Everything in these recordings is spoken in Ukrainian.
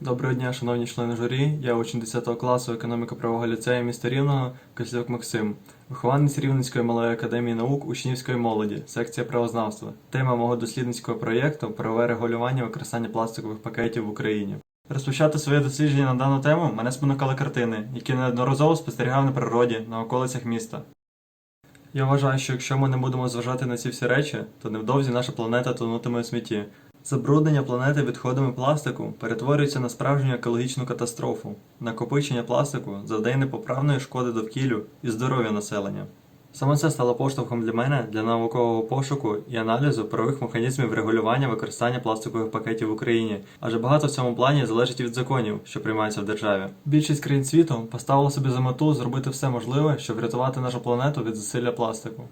Доброго дня, шановні члени журі. Я учень 10 класу економіко-правового ліцею міста Рівного Косляк Максим, вихованець Рівненської малої академії наук учнівської молоді, секція правознавства. Тема мого дослідницького проєкту правове регулювання використання пластикових пакетів в Україні. Розпочати своє дослідження на дану тему мене спонукали картини, які неодноразово спостерігав на природі на околицях міста. Я вважаю, що якщо ми не будемо зважати на ці всі речі, то невдовзі наша планета тонутиме у смітті. Забруднення планети відходами пластику перетворюється на справжню екологічну катастрофу. Накопичення пластику завдає непоправної шкоди довкіллю і здоров'ю населення. Саме це стало поштовхом для мене для наукового пошуку і аналізу правових механізмів регулювання використання пластикових пакетів в Україні, адже багато в цьому плані залежить від законів, що приймаються в державі. Більшість країн світу поставила собі за мету зробити все можливе, щоб врятувати нашу планету від засилля пластику.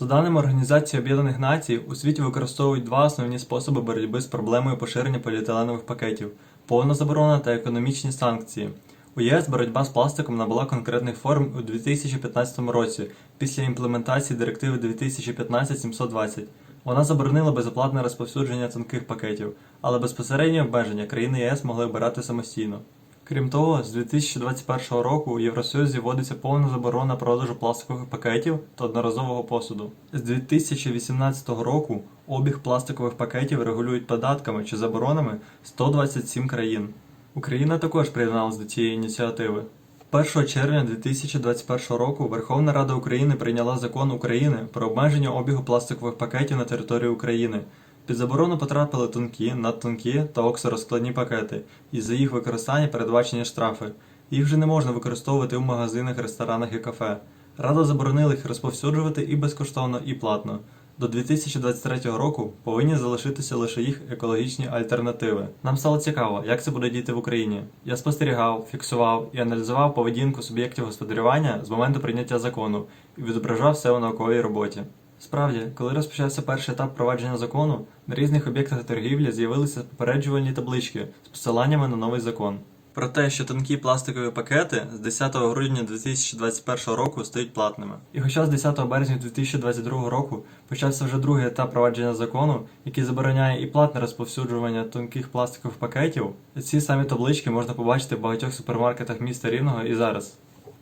За даними Організації Об'єднаних Націй, у світі використовують два основні способи боротьби з проблемою поширення поліетиленових пакетів: повна заборона та економічні санкції. У ЄС боротьба з пластиком набула конкретних форм у 2015 році після імплементації директиви 2015-720. Вона заборонила безоплатне розповсюдження тонких пакетів, але безпосередні обмеження країни ЄС могли обирати самостійно. Крім того, з 2021 року у Євросоюзі вводиться повна заборона продажу пластикових пакетів та одноразового посуду. З 2018 року обіг пластикових пакетів регулюють податками чи заборонами 127 країн. Україна також приєдналась до цієї ініціативи. 1 червня 2021 року Верховна Рада України прийняла закон України про обмеження обігу пластикових пакетів на території України. Під заборону потрапили тонкі, надтонкі та оксорозкладні пакети, і за їх використання передбачені штрафи. Їх вже не можна використовувати в магазинах, ресторанах і кафе. Рада заборонила їх розповсюджувати і безкоштовно, і платно. До 2023 року повинні залишитися лише їх екологічні альтернативи. Нам стало цікаво, як це буде діяти в Україні. Я спостерігав, фіксував і аналізував поведінку суб'єктів господарювання з моменту прийняття закону і відображав все у науковій роботі. Справді, коли розпочався перший етап провадження закону, на різних об'єктах торгівлі з'явилися попереджувальні таблички з посиланнями на новий закон. Про те, що тонкі пластикові пакети з 10 грудня 2021 року стають платними. І хоча з 10 березня 2022 року почався вже другий етап провадження закону, який забороняє і платне розповсюджування тонких пластикових пакетів, ці самі таблички можна побачити в багатьох супермаркетах міста Рівного і зараз.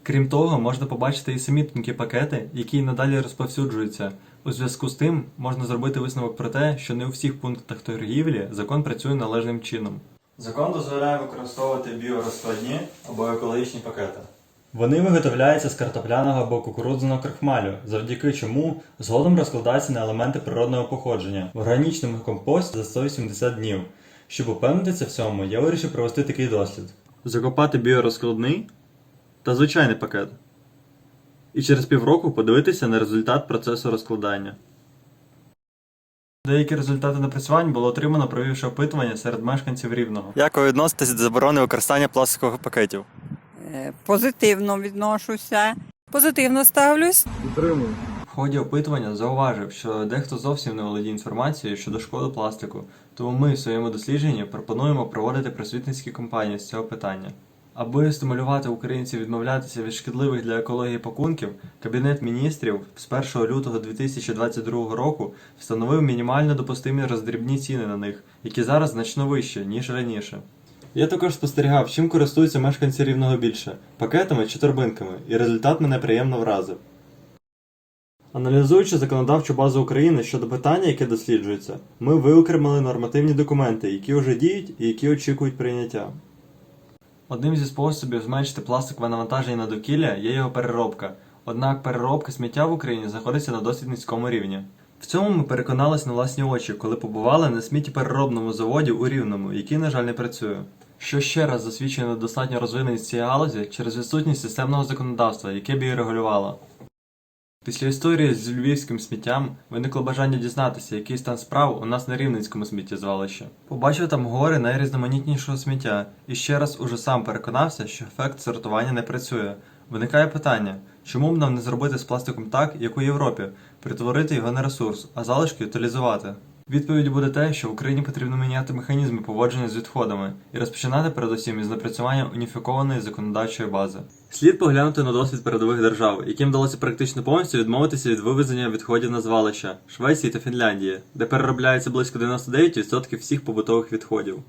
Крім того, можна побачити і самі тонкі пакети, які й надалі розповсюджуються. У зв'язку з тим можна зробити висновок про те, що не у всіх пунктах торгівлі закон працює належним чином. Закон дозволяє використовувати біорозкладні або екологічні пакети. Вони виготовляються з картопляного або кукурудзяного крахмалю, завдяки чому згодом розкладаються на елементи природного походження в органічному компості за 180 днів. Щоб упевнитися в цьому, я вирішив провести такий дослід: закопати біорозкладний та звичайний пакет. І через півроку подивитися на результат процесу розкладання. Деякі результати напрацювань було отримано, провівши опитування серед мешканців Рівного. Як ви відноситесь до заборони використання пластикових пакетів? Е, Позитивно відношуся. Позитивно ставлюсь. В ході опитування зауважив, що дехто зовсім не володіє інформацією щодо шкоди пластику, тому ми в своєму дослідженні пропонуємо проводити просвітницькі кампанії з цього питання. Аби стимулювати українців відмовлятися від шкідливих для екології пакунків, Кабінет міністрів з 1 лютого 2022 року встановив мінімально допустимі роздрібні ціни на них, які зараз значно вищі, ніж раніше. Я також спостерігав, чим користуються мешканці рівного більше пакетами чи торбинками, і результат мене приємно вразив. Аналізуючи законодавчу базу України щодо питання, яке досліджується, ми виокремили нормативні документи, які вже діють і які очікують прийняття. Одним зі способів зменшити пластикове навантаження на довкілля є його переробка. Однак переробка сміття в Україні знаходиться на досить низькому рівні. В цьому ми переконалися на власні очі, коли побували на сміттєпереробному заводі у Рівному, який, на жаль, не працює. Що ще раз засвідчує недостатню розвиненість цієї галузі через відсутність системного законодавства, яке б її регулювало. Після історії з львівським сміттям виникло бажання дізнатися, який стан справ у нас на рівненському сміттєзвалищі. Побачив там гори найрізноманітнішого сміття і ще раз уже сам переконався, що ефект сортування не працює. Виникає питання, чому б нам не зробити з пластиком так, як у Європі, перетворити його на ресурс, а залишки утилізувати? Відповідь буде те, що Україні потрібно міняти механізми поводження з відходами і розпочинати передусім із напрацювання уніфікованої законодавчої бази. Слід поглянути на досвід передових держав, яким вдалося практично повністю відмовитися від вивезення відходів на звалища Швеції та Фінляндії, де переробляється близько 99% всіх побутових відходів.